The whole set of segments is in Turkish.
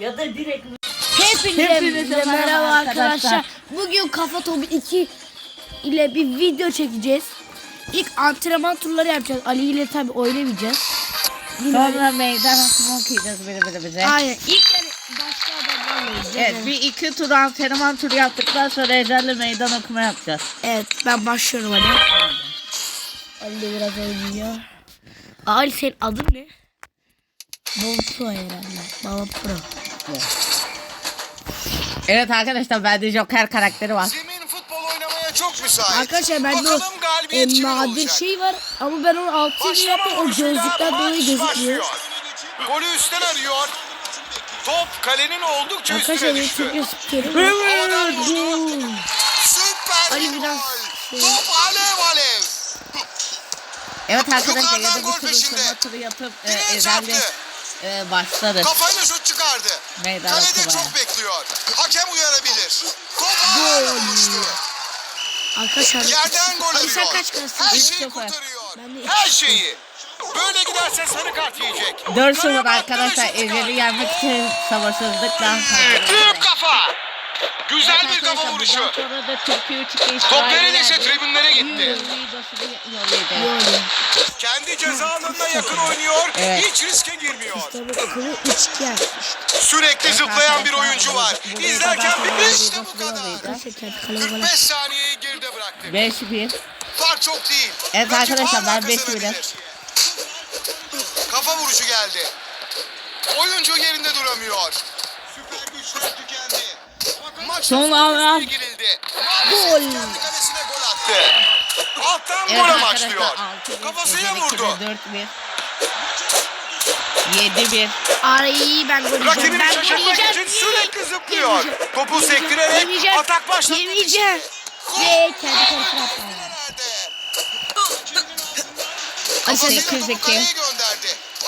Ya da direkt Hepinize, Hepinize merhaba arkadaşlar. arkadaşlar. Bugün Kafa Topu 2 ile bir video çekeceğiz. İlk antrenman turları yapacağız. Ali ile tabi oynamayacağız. Sonra meydan okuma okuyacağız birbirimize. Aynen. İlk yani başka adamlarla oynayacağız. Evet Evet, bir iki tur antrenman turu yaptıktan sonra Ezel'le meydan okuma yapacağız. evet ben başlıyorum hadi. Ali de biraz oynuyor. Ali senin adın ne? Pro herhalde. Baba Pro. Evet arkadaşlar bende Joker karakteri var. Zemin futbol oynamaya çok müsait. Arkadaşlar bende o e, nadir şey var ama ben onu altı seviye Başlama yaptım. O gözlükten dolayı gözükmüyor. Golü üstten arıyor. Top kalenin oldukça Arkadaşlar üstüne düştü. Havadan vurdu. Gol. Süper Ali bir biraz gol. şey- Top alev alev. Evet arkadaşlar gol bir turu yapıp e, çarptı. E, başlarız. Kafayla şut çıkardı. Meydan Kalede okumaya. çok bekliyor. Hakem uyarabilir. Top ağlarla buluştu. Arkadaşlar Yerden gol arıyor. Her şeyi kurtarıyor. Her şeyi. Böyle giderse sarı kart yiyecek. 4 Kale 0 baktı, arkadaşlar şut çıkardı. Ezel'i yenmek için sabırsızlıkla. Büyük kafa. Güzel Evet bir kafa vuruşu. bundan sonra da Türkiye 3 Top neredeyse tribünlere gitti. Kendi ceza alanına yakın oynuyor. Evet. Hiç riske girmiyor. Sürekli zıplayan bir oyuncu var. İzlerken bir işte bu kadar. yollayacağız. Arkadaşlar kendi kalemi bana. 45 saniyeyi geride bıraktı. 5-1. Fark çok değil. Evet arkadaşlar, ben beş kazanabilir. birim. Kafa vuruşu geldi. Oyuncu yerinde duramıyor. Süper güçler Son anlar. Gol. Gol attı. Alttan Evet gol amaçlıyor. 6-1. Kafasıyla vurdu. 4-1. 7-1. Ay ben gol yiyeceğim. Ben gol yiyeceğim. için sürekli zıplıyor. Topu sektirerek atak başlatmak Yemeyeceğim. Ve kendi kalesine attı. Nerede? Ali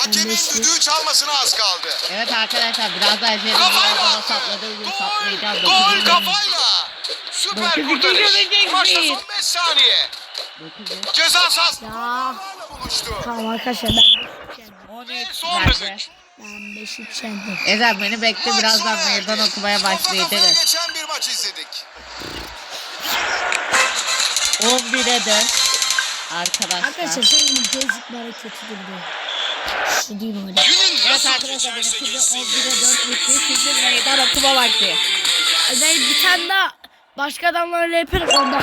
Hakemin düdüğü çalmasına az kaldı. Evet arkadaşlar biraz daha Ezel'in Kafayla sapladığı gibi Gol! saplayacağım. Gol kafayla. Süper Dokuz bir kurtarış. Maçta son 5 saniye. Dokuz. Ceza sahası. Buluştu. Tamam arkadaşlar ben 13 Son düdük. ben beş üç yendim. Ezel beni bekle Maç birazdan meydan okumaya Kafa kafaya başlayacağız. geçen bir maç izledik. 11'e 4. Arkadaşlar. Arkadaşlar sen yine gözlük bana Şu değil öyle? Evet arkadaşlar şimdi geçsin. 11'e 4 bitti. Şimdi meydan okuma vakti. Ben bir tane daha başka adamlarla yaparım ondan.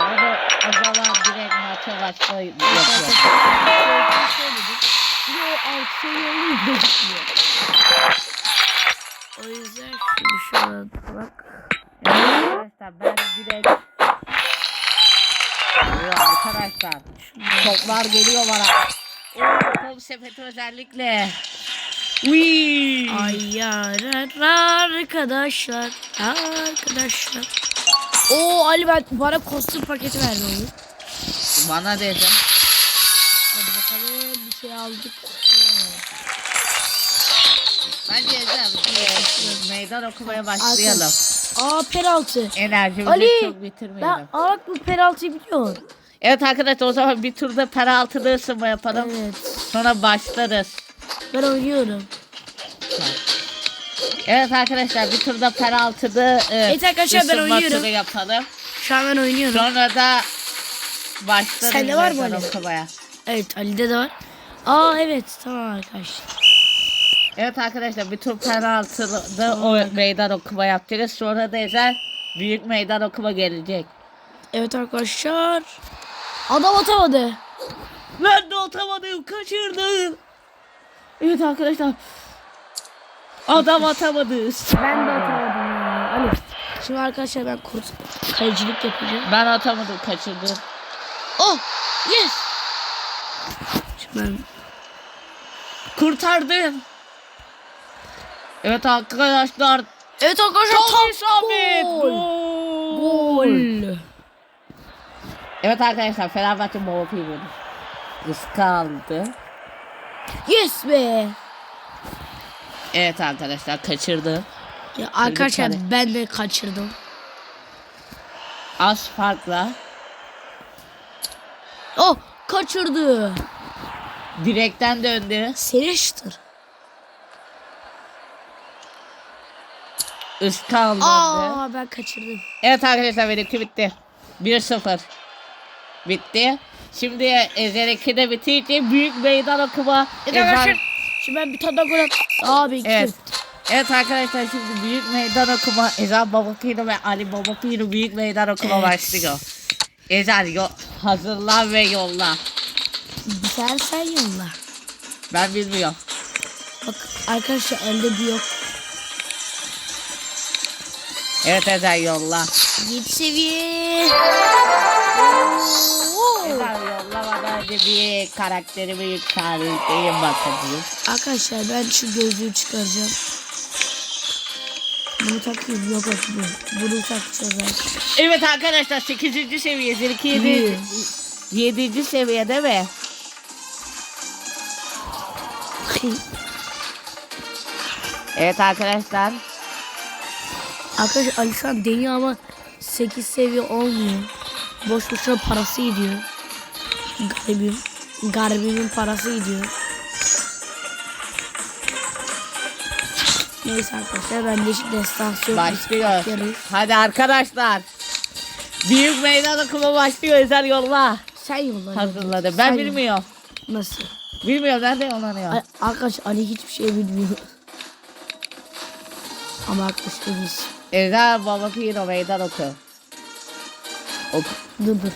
Onu o zaman direkt maça başla yapıyor. Bir de o alt seviye oyun gözükmüyor. O yüzden şimdi şuna bak. Arkadaşlar ben direkt arkadaşlar toplar geliyor bana. Top sepeti özellikle. Uy. Ay yarar arkadaşlar. Arkadaşlar. Oo Ali ben bana kostüm paketi verdi oğlum. Bana dedim. Hadi bakalım bir şey aldık. Bence Ecem e, meydan okumaya başlayalım. Aa penaltı. Enerjimizi Ali çok ben bitirmeyelim. aa bak bu penaltıyı biliyor. Evet arkadaşlar o zaman bir turda penaltıda ısınma yapalım. Evet. Sonra başlarız. Ben oynuyorum. Evet arkadaşlar bir turda penaltıda e, Evet arkadaşlar, ben oynuyorum. yapalım. Şu an ben oynuyorum. Sonra da başlarız Sende var mı öyle? okumaya. Evet Ali'de de var. Aa evet tamam arkadaşlar. Evet arkadaşlar bir tur penaltıda o meydan okuma yapacağız. Sonra da Ezel büyük meydan okuma gelecek. Evet arkadaşlar. Adam atamadı. Ben de atamadım kaçırdım. Evet arkadaşlar. Adam atamadı. Ben de atamadım ya. Ali. Şimdi arkadaşlar ben kurt kalecilik yapacağım. Ben atamadım kaçırdım. Oh yes. Şimdi ben Kurtardım. Evet arkadaşlar. Evet arkadaşlar tam isabet. gol. Gol. Gol. Evet arkadaşlar Fenerbahçe Moğol'u vurdu. Iskaldı. Yes be. Evet arkadaşlar kaçırdı. Ya arkadaşlar ben de kaçırdım. Az farkla. Oh kaçırdı. Direkten döndü. Seriştir. Alındı. Aa ben kaçırdım. Evet arkadaşlar benimki bitti. 1-0. Bitti. Şimdi 2 de bitince büyük meydan okuma. Arkadaşlar. Şimdi ben bir tane daha gol at. Abi iki. Evet. Evet arkadaşlar şimdi büyük meydan okuma Ezel Babakino ve Ali Babakino büyük meydan okuma Evet. başlıyor. Ezel yo- hazırlan ve yolla. Sen sen yolla. Ben bilmiyorum. Bak arkadaşlar elde bir yok. Evet Ezel yolla. 7 seviye. Önce bir karakterimi yükselteyim bakayım. Arkadaşlar ben şu gözlüğü çıkaracağım. Bunu takayım yok bu. Bunu takacağız arkadaşlar. Evet arkadaşlar 8. seviye Zirki 7. İyi. 7. seviyede mi? Evet arkadaşlar. Arkadaşlar Ali şu an deniyor ama 8 seviye olmuyor. Boş boşuna parası gidiyor. Garibim. Garibimin parası gidiyor. Neyse arkadaşlar ben değişik destansiyon Başlıyor. Hadi arkadaşlar. Büyük meydan okuma başlıyor. Özel yolla. Sen yolla. Hazırladı. Ben Sen- bilmiyorum. Nasıl? Bilmiyorum nerede yollanıyor. Arkadaş Ali hiçbir şey bilmiyor. Ama arkadaşlar biz. Özel babakino meydan oku. Oku. Dur dur.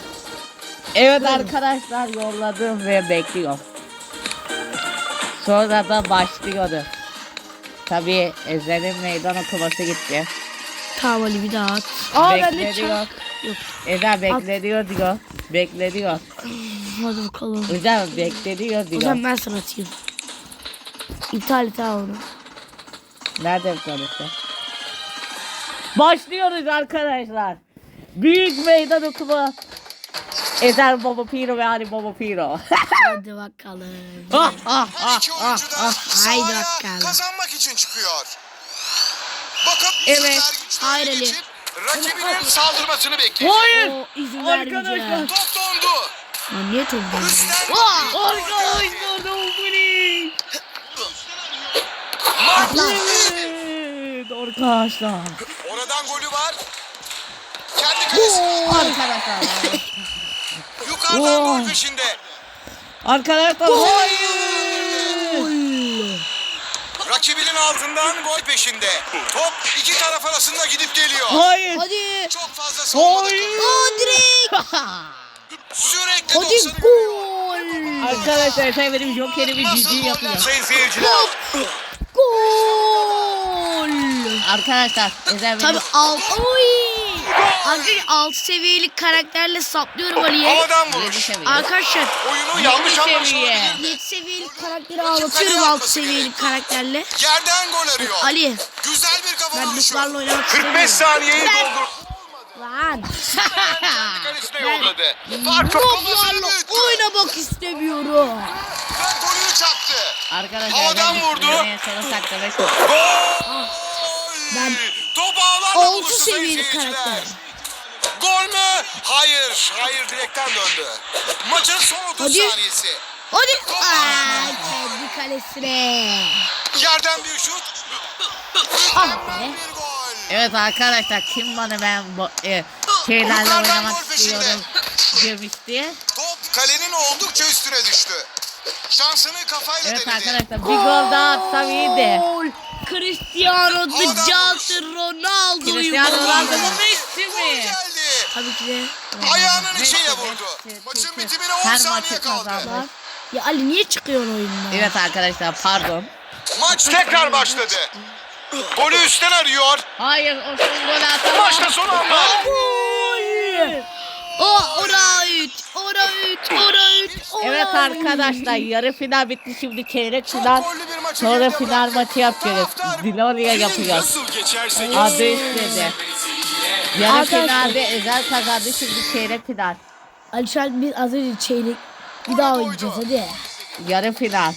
Evet arkadaşlar yolladım ve bekliyor. Sonra da başlıyordu. Tabii Ezel'in meydan okuması gitti. Tamam Ali bir daha at. Aa bende çarp. Yok. Ezel bekleniyor diyor. Bekleniyor. Hadi bakalım. Ezel bekleniyor diyor. zaman ben sana atayım. İptal et ha onu. Nerede tanıttı? Başlıyoruz arkadaşlar. Büyük meydan okuma. Ezel Baba Piro ve Ali Baba Piro. Hadi bakalım. Ah, ah, Her ah, iki ah, oyuncu da ah. Haydi sahaya bakalım. kazanmak için çıkıyor. Bakıp Evet. Hayır Ali. rakibinin saldırmasını bekliyor. Hayır. O izin Arkadaşlar. Top dondu. Lan niye top? Üstten Arkadaşlar Dominic. Mark Evet arkadaşlar. Oradan golü var. Arkadaşlar. yukarıdan Oo. gol peşinde. Arkadaşlar. Hayır. Rakibinin altından gol peşinde. Top iki taraf arasında gidip geliyor. Hayır. Hadi. Çok fazla savunmada Hayır. kalıyor. Aa direkt. Sürekli Hadi 90'ı görüyor. gol. Arkadaşlar sen benim jokerimi Nasıl ciddi goller yapıyor. sayın seyirciler? Gol. Arkadaşlar Ezel Tabi benim. alt. Oy. Arkadaşlar alt seviyelik karakterle saplıyorum Ali'ye. Havadan vuruş. Arkadaşlar Oyunu yanlış anlaşılabilir. 7 seviyelik karakteri ağlatıyorum alt seviyelik karakterle. Yerden gol arıyor. Ali Güzel bir kafa ben vuruşu. mutlarla oynamak 45 istemiyorum. saniyeyi doldur. Lan. Mutlarla büyüttü. oynamak istemiyorum. Ve golünü çaktı. Arkadaşlar Havadan ben vurdu. sonra saklamış. Gol! Ben Altı buluştu sayın seyirciler. karakter. Gol mü? Hayır. Hayır direkten döndü. Maçın son 30 Hadi. saniyesi. Hadi. Aa, kendi kalesine. Yerden bir şut. Ah be. bir gol. Evet arkadaşlar kim bana ben bu e, şeylerle oynamak gol peşinde. istiyorum demişti. Top kalenin oldukça üstüne düştü. Şansını kafayla Evet denedi. arkadaşlar bir gol daha atsam iyiydi. Gol. Cristiano the Ronaldo'yu Cristiano Ronaldo mu Messi mi? geldi. Tabii ki de. Ayağının içiyle vurdu. Maçın bitimine 10 Her saniye maçı kaldı. kazandı. Ya Ali niye çıkıyorsun oyundan? Evet arkadaşlar pardon. Maç tekrar başladı. Golü üstten arıyor. Hayır o son gol atamam. Maçta son anda. O ora üç, ora üç, ora üç, ora Evet arkadaşlar yarı final bitti şimdi çeyrek final. Sonra final maçı yapacağız. Diloria yapacağız. Adı istedi. Yarı Arkadaşlar- finalde Ezel kazandı şimdi çeyrek final. Ali şu an biz az önce çeyrek bir daha oynayacağız hadi. Yarı final.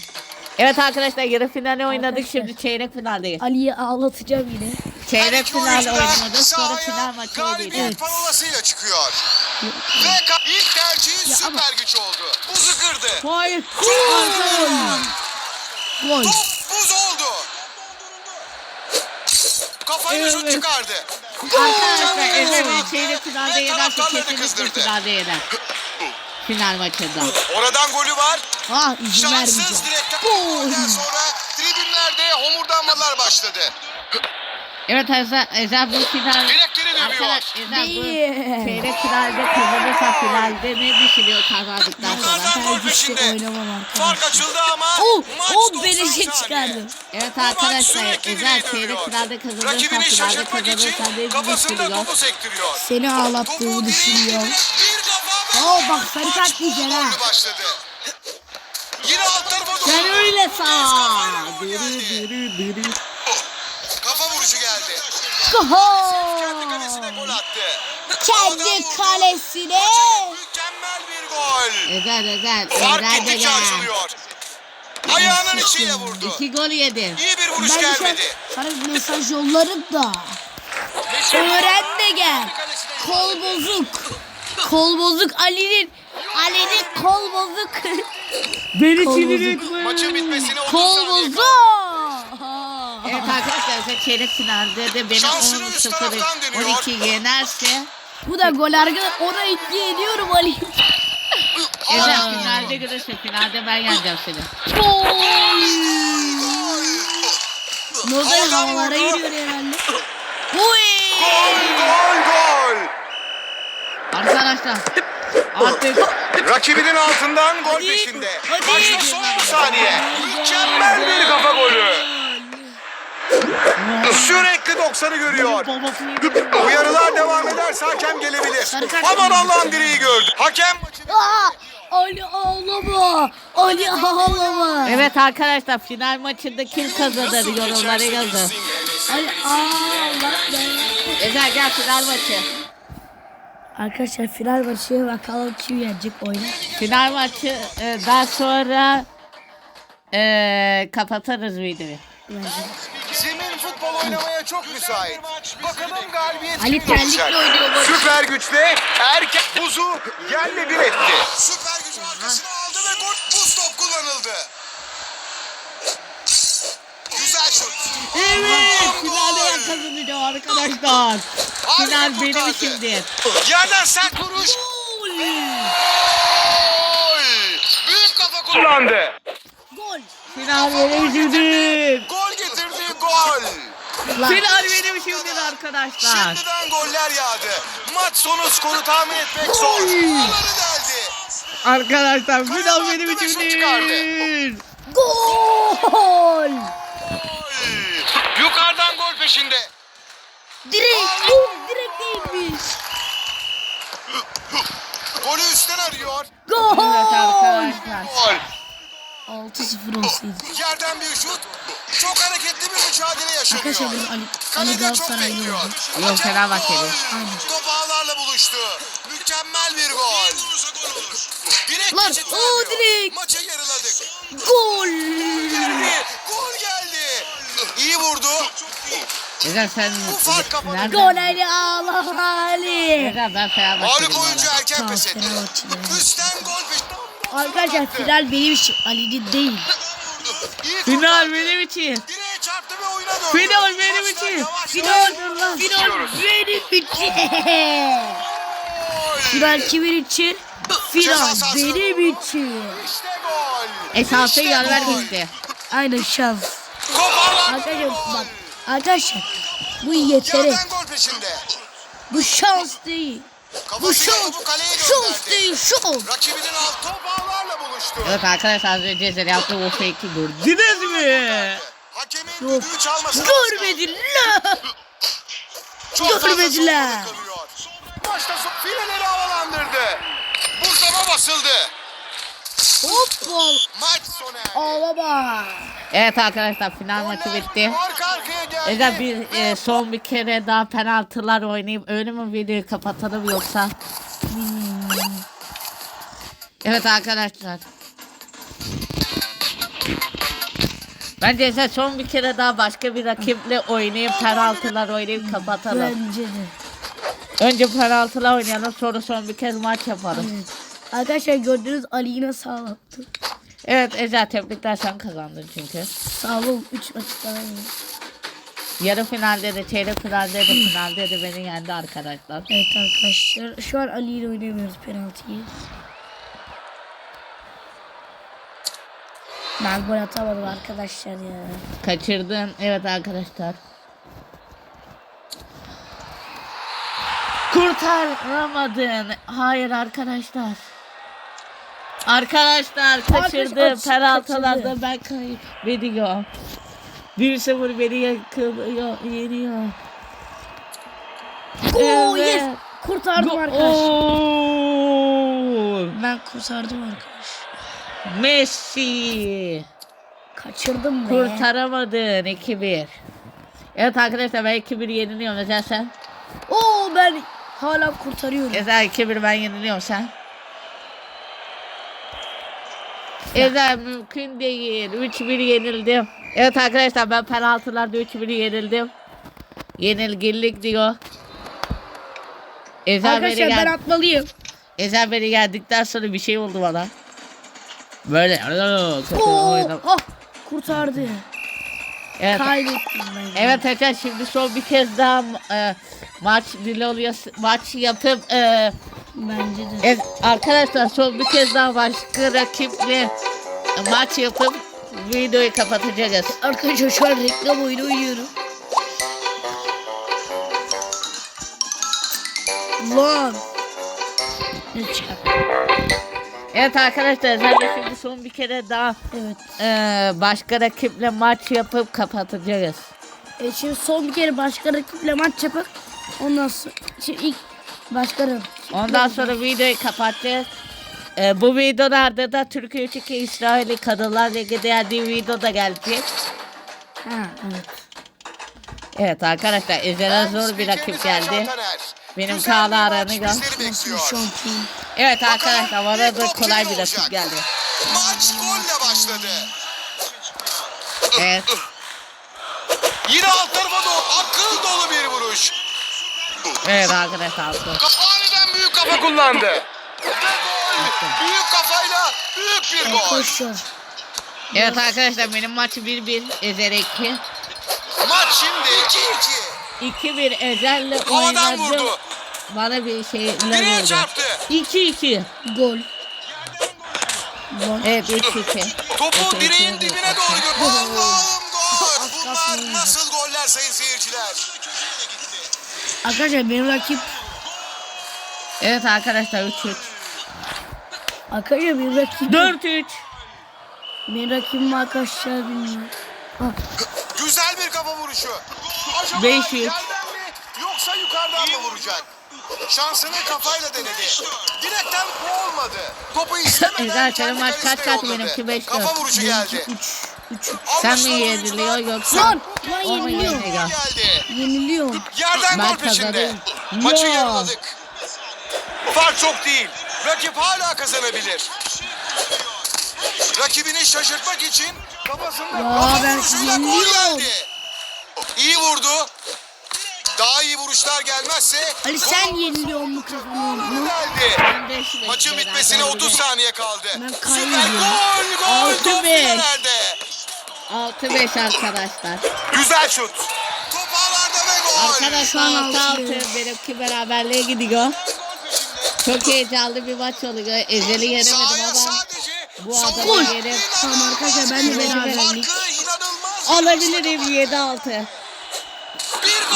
Evet arkadaşlar yarı finali oynadık şimdi çeyrek finaldeyiz. Ali'yi ağlatacağım yine. Çeyrek final oynadık sonra final maçı Galibiyet oynayacağız. parolasıyla çıkıyor. Ve ilk tercihi Ya süper ama- güç oldu. Buzu kırdı. Hayır. Gol. Top buz oldu. kafayla şut Evet. çıkardı. Arkadaşlar çeyrek Ve finalde taraftarlarını kesinlikle finalde yener. Final maçında. Oradan golü var. Ah izin Şanssız direkten Gol. sonra tribünlerde homurdanmalar başladı. Evet Ezel, Ezel bu final... Direkleri dövüyor. Arkadaş Ezel bu Değil. çeyrek finalde kazanırsa finalde ne düşünüyor kazandıktan sonra? Yukarıdan gol peşinde. oynamam arkadaşlar. Fark açıldı ama Oh, maç oh 90 beleşe saniye. çıkardım. Evet Bu maç arkadaşlar sürekli Ezel direğe çeyrek dövüyor. finalde kazanırsa Rakibini finalde şaşırtmak için kazanırsa ne kafasında düşünüyor? topu sektiriyor. Seni Topu ağlattığımı direğe düşünüyor. indirip bir kafa ve Oo, bak sarı kart yiyeceksin ha. gollü başladı. Yine alt tarafa doğru. Sen öyle sağ. kafayla gol Dırı geldi. dırı dırı. Kafa vuruşu geldi. Kendi kalesine gol Gol. attı. Kendi kalesine. Mükemmel bir gol. Ezel Ezel. Fark gel. açılıyor. Ayağının içiyle vurdu. İki gol yedi. İyi bir vuruş Ben an gelmedi. sana bir mesaj yollarım da. Öğren de gel. Kol bozuk. Kol bozuk Ali'nin. Ali'nin kol bozuk. Beni Kol sinir bozuk. etme. Maçın bitmesine 30 Kol saniye bozuk. Evet arkadaşlar çeyrek finalde de beni Şansını üst 10-0 taraftan deniyor. 12 yenerse Bu da gol arkadaşlar. Ona iki ediyorum Ali. Aa. finalde görürse finalde ben yeneceğim seni. Gol. Nobel Oradan havalara vurdu. giriyor herhalde. Oy. Gol gol gol. Arkadaşlar artık Rakibinin altından gol Hadi, peşinde. hadi. Maçta son saniye. Mükemmel bir kafa golü. Sürekli 90'ı görüyor. Uyarılar devam ederse hakem gelebilir. Aman. Allah'ın direği gördü. Hakem Ali ağlama. Ali ağlama. Evet arkadaşlar final maçında kim kazanır yorumlara yazın. Ali ağlama. Ezel gel final maçı. Arkadaşlar final maçı bakalım kim yenecek oyunu. Final maçı e, daha sonra e, kapatırız videoyu. futbol oynamaya çok müsait. Bakalım galibiyet Ali kim terlikle olacak? oynuyor maçı. Süper güçle erkek buzu yerle bir etti. Süper gücü arkasına aldı ve gol buz top kullanıldı. Güzel şut. Evet finalde ben kazanacağım arkadaşlar. Harika Final benim kurtardı. içimdir. Yerden sert vuruş. Gol. Büyük kafa kullandı. Gol. Final benim içimdir. Gol getirdi gol. Lan. Final benim içimdir arkadaşlar. Şimdiden goller yağdı. Maç sonu skoru tahmin etmek zor. Ağları deldi. Arkadaşlar final benim şut içimdir. Gol. Yukarıdan gol peşinde. Direkt. Gol. Direkt değilmiş. Golü üstten arıyor. Gol. Evet arkadaşlar. Gol. 6-0 olsaydı. Yerden bir şut. Çok hareketli bir mücadele yaşanıyor. Arkadaşlar benim Ali, Ali Kalede çok Galatasaraylı bekliyor. oldu. Yok, Hakem Fenerbahçeli. gol. Aynen. Top ağlarla buluştu. Mükemmel bir gol. Direkt Lan, geçit o vermiyor. direkt. Maçı yarıladık. Gol. Geldi. Gol geldi. İyi vurdu. Ezel sen Bu fark nereden? Gol Ali ağlama Ali. Ezel ben Fenerbahçeliyim. Harika oyuncu erken pes etti. Üstten gol. Arkadaşlar final benim için Ali'nin değil. Final benim için. Direğe çarptı ve oyuna döndü. Final benim için. Final, final benim için. Gol. Final kimin için? Final benim için. İşte gol. Esası gol. gitti. Aynen şans. Arkadaşlar bak. Arkadaşlar bu peşinde. Bu şans değil. Bu şans. Şans şans. Rakibinin alt top ağlarla buluştu. Evet arkadaşlar az önce Ezel yaptığı o fake'i gördünüz mü? Hakemin Yok. düdüğü çalması Görmediler. Görmediler. Maçta fileleri havalandırdı. Buzdama basıldı. Hoppa. Maç sona erdi. Ağlama. Evet arkadaşlar final maçı bitti. Arka arkaya geldi. Ezel bir e, son bir kere daha penaltılar oynayıp öyle mi videoyu kapatalım yoksa? Evet arkadaşlar. Bence Ezel son bir kere daha başka bir rakiple oynayıp penaltılar oynayıp kapatalım. Bence de. Önce penaltılar oynayalım sonra son bir kez maç yapalım. Evet. Arkadaşlar gördüğünüz Ali yine sağlattı. Evet Ezel tebrikler sen kazandın çünkü. Sağ olun 3 maçtan iyi. Yarı finalde de, çeyrek finalde de, finalde de beni yendi arkadaşlar. Evet arkadaşlar şu an Ali ile oynayamıyoruz penaltıyı. Ben gol atamadım arkadaşlar ya. Kaçırdın. Evet arkadaşlar. Kurtaramadın. Hayır arkadaşlar. Arkadaşlar kaçırdı. Arkadaş- Penaltılarda kaçırdı. ben kaybediyorum. 1-0 beni yakılıyor, yeniyor. Oo Evet. yes. Kurtardım Go- arkadaş. Oo! Ben kurtardım arkadaş. Messi. Kaçırdım be. Kurtaramadın 2-1. Evet arkadaşlar ben 2-1 yeniliyorum. Özel sen. Oo ben hala kurtarıyorum. Ezel 2-1 ben yeniliyorum sen. Ezel mümkün değil. 3-1 yenildim. Evet arkadaşlar ben penaltılarda 3-1 yenildim. Yenilgillik diyor. Beni, Arkadaşlar ben atmalıyım. Ezel beni geldikten sonra bir şey oldu bana. Böyle Oo, ah, kurtardı. Evet, Kaybettim ben. evet Ezel şimdi son bir kez daha e, maç oluyor maç yapıp e, Bence de. Evet arkadaşlar son bir kez daha başka rakiple maç yapıp videoyu kapatacağız. Arkadaşlar şu an reklam oyunu oynuyorum. Lan. Ne çıkar? Evet arkadaşlar ben de şimdi son bir kere daha Evet. eee, başka rakiple maç yapıp kapatacağız. E şimdi son bir kere başka rakiple maç yapıp ondan sonra şimdi ilk başka rakip. Ondan sonra videoyu kapatacağız. Eee, bu videolarda da Türkiye 3 İsrail'i Kadınlar Ligi geldiği video da gelecek. Ha evet. Evet arkadaşlar Ezel'e zor bir rakip geldi. Benim. Nasıl şampiyon? Evet arkadaşlar bana da kolay bir rakip geldi. Maç golle başladı. Evet. Yine alt tarafa doğru akıl dolu bir vuruş. Evet arkadaşlar. Aniden büyük kafa kullandı. Ve gol. Büyük kafayla büyük bir gol. Evet arkadaşlar benim maçı 1-1 Ezel 2. Maç şimdi 2-2. 2-1 Ezel'le Havadan oynadım. vurdu. Bana bir şey oldu. çarptı. 2-2. Gol. Gol. Evet 3-2. Topu direğin dibine doğru götürdü. Allah'ım gol. Bunlar nasıl goller sayın seyirciler. Arkadaşlar benim rakip Evet arkadaşlar 3-3. Arkadaşlar benim rakip 4-3. Benim rakibim arkadaşlar bilmiyorum. Ha, Güzel bir kafa vuruşu. Acaba Beş yerden mi yoksa yukarıdan mı vuracak? Şansını kafayla denedi. Direkten olmadı. Topu istemeden Güzel, kendi maç kaç kaç, yolladı. benimki beş Kafa dört. vuruşu geldi. 3 3 Sen mi yeniliyor yoksa? Lan O mu yeniliyor. yeniliyor? geldi. Yeniliyorum. Yerden gol peşinde. Maçı Ya. yarıladık. Fark çok değil. Rakip hala kazanabilir. Rakibini şaşırtmak için kafasında Ya kafa ben vuruşuyla gol yeniliyorum. geldi. İyi vurdu. Daha iyi vuruşlar gelmezse Ali sen olması yeniliyor mu kazanıyor mu? geldi. Maçın bitmesine 30 gidelim. saniye kaldı. Süper gol gol Altı top beş. filelerde. 6-5 arkadaşlar. Güzel şut. Top ağlarda ve gol. Arkadaşlar Şu an 6-6 altı. benimki beraberliğe gidiyor. Çok heyecanlı bir maç oluyor. Ezel'i yenemedim ama sadece bu adamı yenip Tamam arkadaşlar, ben de beraberlik. Alabilirim 7-6.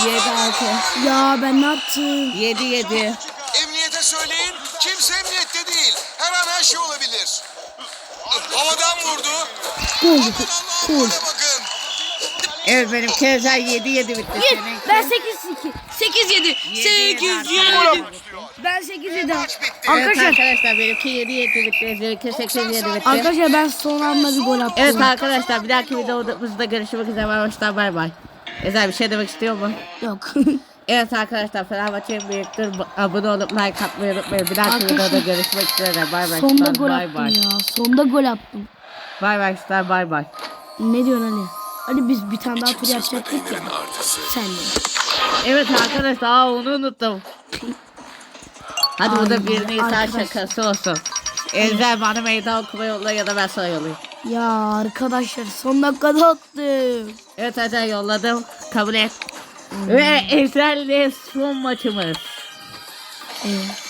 Gol. 7-6. Ya ben ne yaptım? 7-7. Emniyete söyleyin. Kimse emniyette değil. Her an her şey olabilir. Havadan vurdu. Gol. Gol. bakın. Evet benim Kezel 7-7 bitti Yes, seninki. ben 8 2 8 7 8 Yedi, 7 Ben 8 7 Maç bitti. Evet Arkadaşlar arkadaşlar benimki 7-7 bitti. Ezel'inki 8-7 bitti. Arkadaşlar ben son anda bir gol attım. Evet arkadaşlar bir dahaki videomuzda görüşmek üzere. Baştan bay bay. Ezel bir şey demek istiyor mu? Yok. Evet arkadaşlar Fenerbahçe en büyüktür. Abone olup like atmayı unutmayın. Bir dahaki videoda görüşmek üzere. Bay bay. Sonda gol bay attım bay. ya. Sonda gol attım. Bay bay Star bay bay. Ne diyorsun Ali? Ali biz bir tane daha tur yapacaktık ya. Sen de. Evet arkadaşlar aa, onu unuttum. Hadi bu da Ay, bir Nisan şakası olsun. Ezel bana meydan okuma yolla ya da ben sana yollayayım. Ya arkadaşlar son dakikada attım. Evet Ezel yolladım. Kabul et. Ve Ezel'le son maçımız. Evet.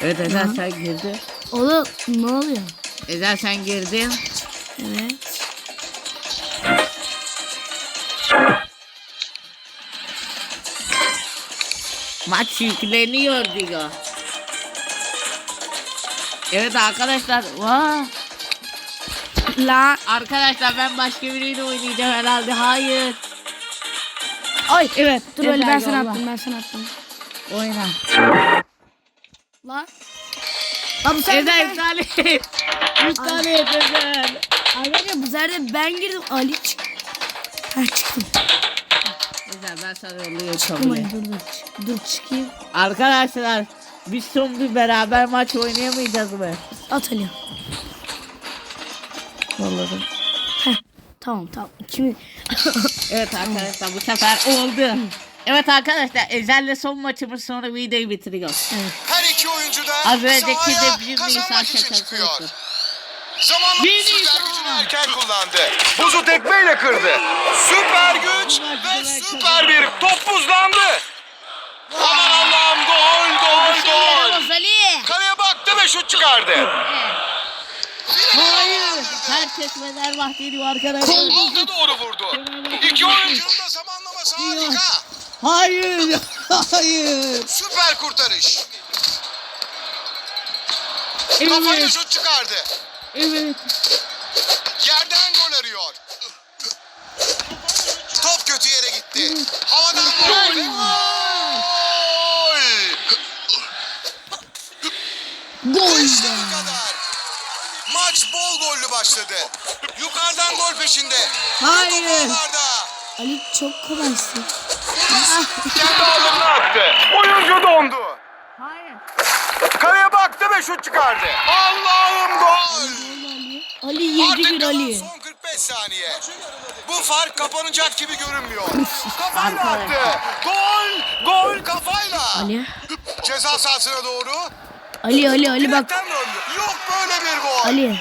Evet Ezel sen girdin. Oğlum ne oluyor? Ezel sen girdin. Evet. Maç yükleniyor diyor. Evet arkadaşlar. Vaa. La. Arkadaşlar ben başka biriyle oynayacağım herhalde. Hayır. Ay. Evet. Dur öyle ben sana yolla. attım ben sana attım. Oyna. La. Abi sen Ezel iptal et. İptal et Ezel. Arkadaşlar bu sefer ben girdim Ali çık. Ha çıktım. Ezel ben sana yolluyorum Çıktım kabul Ali et. dur dur. çık- Dur çıkayım. Arkadaşlar biz son bir beraber maç oynayamayacağız mı? At Ali. Yolladım. Heh. Tamam tamam. Kimi? Evet arkadaşlar bu sefer oldu. Evet arkadaşlar Ezel'le son maçımız sonra videoyu bitiriyoruz. evet. Her iki oyuncu da Az önceki de bir için şakası. Zamanla Bir süper gücünü erken kullandı. Buzu tekmeyle kırdı. Süper güç ve süper bir top buzlandı. Aman Allah'ım gol gol gol. Kaleye baktı ve şut çıkardı. Hayır. Herkes Fenerbahçe diyor arkadaşlar. Alta doğru vurdu. İki oyuncunun da zamanlaması harika. Hayır. Hayır. Süper kurtarış. Evet. şut çıkardı. Evet. Yerden gol arıyor. Top kötü yere gitti. Havadan gol. Gol. Gol. İşte başladı. Yukarıdan gol peşinde. Hayır. Ali çok kolaysın. Kendi ağlarına attı. Oyuncu dondu. Hayır. Kaleye baktı ve şut çıkardı. Allah'ım gol. Ali 7 Artık bir Ali. son 45 saniye. Bu fark kapanacak gibi görünmüyor. Kafayla attı. Gol, gol kafayla. Ali. Ceza sahasına doğru. Ali Ali Ali bak. Direkten döndü. Yok böyle bir gol. Ali.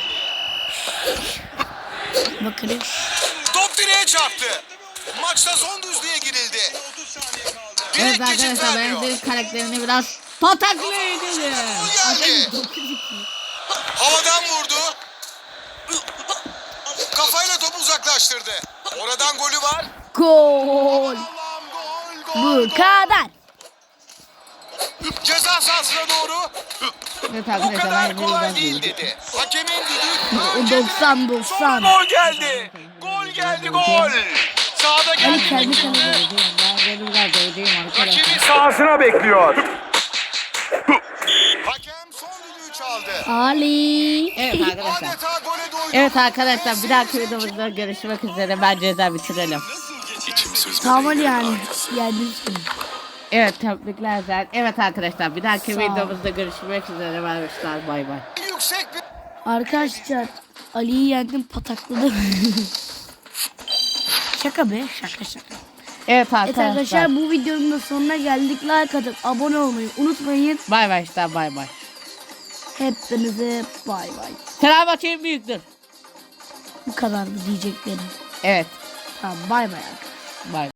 Bak Ali. Top direğe çarptı. Maçta son düzlüğe girildi. Evet arkadaşlar ben de karakterini biraz pataklayın. Gol geldi. Havadan vurdu. Kafayla topu uzaklaştırdı. Oradan golü var. Gol. Allah'ım gol, gol, Bu kadar. Ceza sahasına doğru. Evet Bu arkadaşlar kadar kolay değil dedi. Hakemin düdüğü. O önce 90 Sonra 90. gol geldi. Gol geldi gol. Sağda geldi. kendi. Rakibi sahasına bekliyor. Hakem son düdüğü çaldı. Ali. Evet arkadaşlar. Evet arkadaşlar bir dahaki videomuzda görüşmek üzere. Bence de bitirelim. Tamam Ali yani. Evet tebrikler Zen. Evet arkadaşlar bir dahaki Sağ ol. videomuzda görüşmek üzere. Arkadaşlar bay bay. Yüksek bir Arkadaşlar Ali'yi yendim patakladım. şaka be şaka şaka. Evet Evet arkadaşlar. arkadaşlar bu videonun da sonuna geldik. Like atıp abone olmayı unutmayın. Bay bay işte bay bay. Hepinize bay bay. Fenerbahçe'nin büyüktür. Bu kadar mı diyeceklerim. Evet. Tamam bay bay arkadaşlar. Bay.